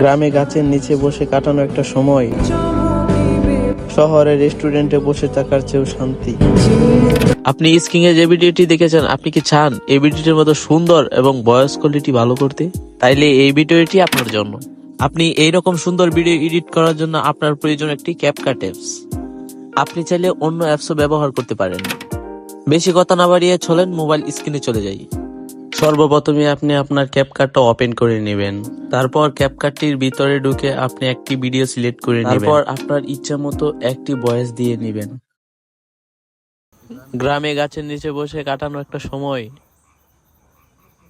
গ্রামে গাছের নিচে বসে কাটানো একটা সময়। শহরে রেস্টুরেন্টে বসে থাকার চেয়েও শান্তি। আপনি স্কিং এর যে ভিডিওটি দেখেছেন, আপনি কি চান এই ভিডিওটির মতো সুন্দর এবং ভয়েস কোয়ালিটি ভালো করতে? তাইলে এই ভিডিওটি আপনার জন্য। আপনি এই রকম সুন্দর ভিডিও এডিট করার জন্য আপনার প্রয়োজন একটি ক্যাপকাট অ্যাপস আপনি চাইলে অন্য অ্যাপসও ব্যবহার করতে পারেন। বেশি কথা না বাড়িয়ে চলেন মোবাইল স্ক্রিনে চলে যাই। সর্বপ্রথমে আপনি আপনার ক্যাপকাটটা ওপেন করে নেবেন। তারপর ক্যাপকাটটির ভিতরে ঢুকে আপনি একটি ভিডিও সিলেক্ট করে নেবেন। তারপর আপনার ইচ্ছা মতো একটি ভয়েস দিয়ে নেবেন। গ্রামে গাছের নিচে বসে কাটানো একটা সময়,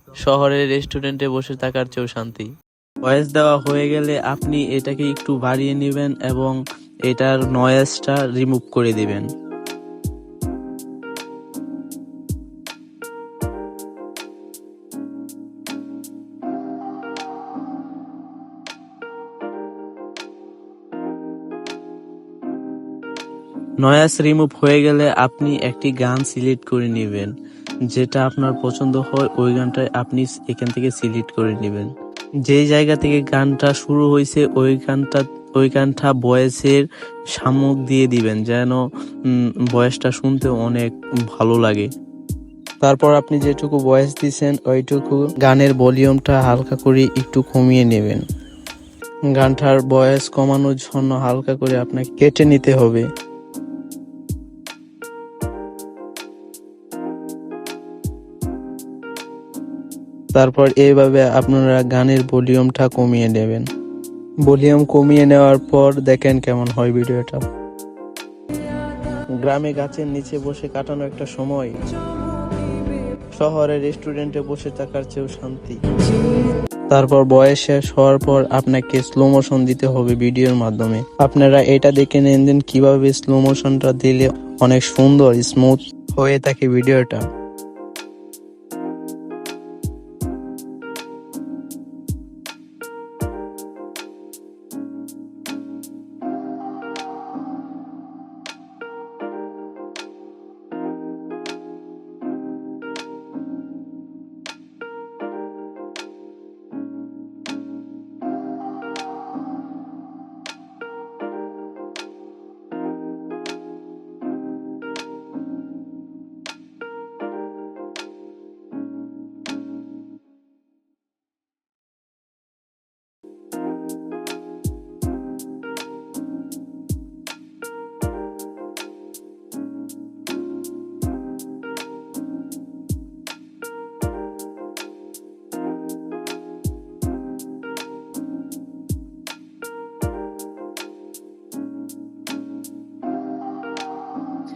শহরের রেস্টুরেন্টে বসে থাকার চেয়েও শান্তি। ভয়েস দেওয়া হয়ে গেলে আপনি এটাকে একটু বাড়িয়ে নেবেন এবং এটার নয়েজটা রিমুভ করে দিবেন। নয়াস রিমুভ হয়ে গেলে আপনি একটি গান সিলেক্ট করে নেবেন। যেটা আপনার পছন্দ হয়, ওই গানটা আপনি এখান থেকে সিলেক্ট করে নেবেন। যেই জায়গা থেকে গানটা শুরু হয়েছে, ওই গানটা ওই গানটা বয়েসের সামুক দিয়ে দিবেন, যেন বয়সটা শুনতে অনেক ভালো লাগে। তারপর আপনি যেটুকু ভয়েস দিছেন ওইটুকু গানের ভলিউমটা হালকা করে একটু কমিয়ে নেবেন। গানটার বয়স কমানোর জন্য হালকা করে আপনাকে কেটে নিতে হবে। তারপর এইভাবে আপনারা গানের ভলিউমটা কমিয়ে নেবেন। ভলিউম কমিয়ে নেওয়ার পর দেখেন কেমন হয় ভিডিওটা। গ্রামে গাছের নিচে বসে কাটানো একটা সময়। শহরে রেস্টুরেন্টে বসে থাকার চেয়েও শান্তি। তারপর বয়স শেষ হওয়ার পর আপনাকে স্লো মোশন দিতে হবে ভিডিওর মাধ্যমে। আপনারা এটা দেখে নেন কীভাবে স্লো মোশনটা দিলে অনেক সুন্দর স্মুথ হয়ে থাকে ভিডিওটা।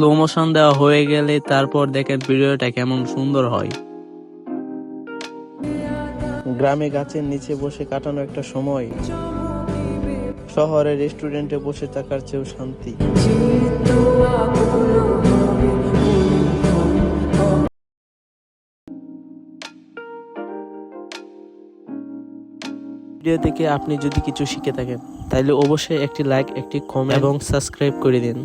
স্লো মোশন দেওয়া হয়ে গেলে তারপর দেখেন ভিডিওটা কেমন সুন্দর হয়। গ্রামে গাছের নিচে বসে কাটানো একটা সময়। শহরে রেস্টুরেন্টে বসে থাকার চেয়েও শান্তি। ভিডিও থেকে আপনি যদি কিছু শিখে থাকেন তাহলে অবশ্যই একটি লাইক একটি কমেন্ট এবং সাবস্ক্রাইব করে দিন।